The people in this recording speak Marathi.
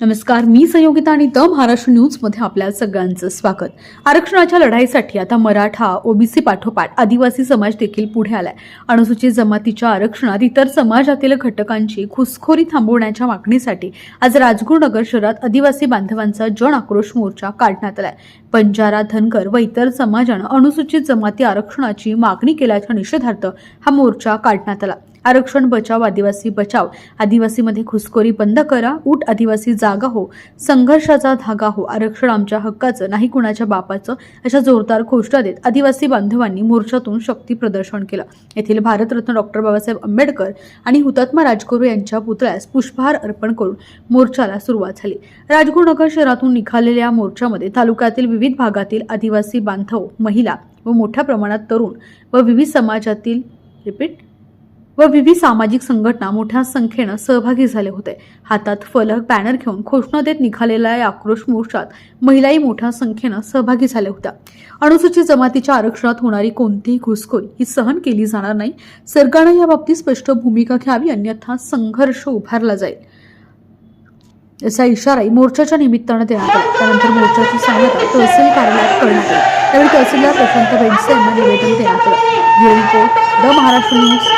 नमस्कार मी संयोगिता आणि द महाराष्ट्र न्यूजमध्ये आपल्या सगळ्यांचं स्वागत. आरक्षणाच्या लढाईसाठी आता मराठा ओबीसी पाठोपाठ आदिवासी समाज देखील पुढे आलाय. अनुसूचित जमातीच्या आरक्षणात इतर समाजातील घटकांची घुसखोरी थांबवण्याच्या मागणीसाठी आज राजगुरुनगर शहरात आदिवासी बांधवांचा जन आक्रोश मोर्चा काढण्यात आलाय. बंजारा धनगर व इतर समाजानं अनुसूचित जमाती आरक्षणाची मागणी केल्याच्या निषेधार्थ हा मोर्चा काढण्यात आला. आरक्षण बचाव आदिवासी बचाव आदिवासीमध्ये घुसखोरी बंद करा उठ आदिवासी जागा हो संघर्षाचा धागा हो आरक्षण आमच्या हक्काचं नाही कुणाच्या बापाचं अशा जोरदार घोषणा देत आदिवासी बांधवांनी मोर्चातून शक्ती प्रदर्शन केलं. येथील भारतरत्न डॉक्टर बाबासाहेब आंबेडकर आणि हुतात्मा राजगुरू यांच्या पुतळ्यास पुष्पहार अर्पण करून मोर्चाला सुरुवात झाली. राजगुरुनगर शहरातून निघालेल्या मोर्चामध्ये तालुक्यातील विविध भागातील आदिवासी बांधव महिला व मोठ्या प्रमाणात तरुण व विविध समाजातील रिपीट व विविध सामाजिक संघटना मोठ्या संख्येनं सहभागी झाले होते. हातात फलक बॅनर घेऊन घोषणा देत निघालेल्या या आक्रोश मोर्चात महिलाही मोठ्या संख्येनं सहभागी झाल्या होत्या. अनुसूचित जमातीच्या आरक्षणात होणारी कोणतीही घुसखोरी ही सहन केली जाणार नाही. सरकारनं याबाबतीत स्पष्ट भूमिका घ्यावी अन्यथा संघर्ष उभारला जाईल. असा इशाराही मोर्चाच्या निमित्तानं देण्यात आला. त्यानंतर मोर्चाची सांगता तहसील कार्यालयात करण्यात आली. त्यावेळी तहसीलदार प्रशांत बेंडसे यांना निवेदन देण्यात आलं. Bureau report the Maharashtra news.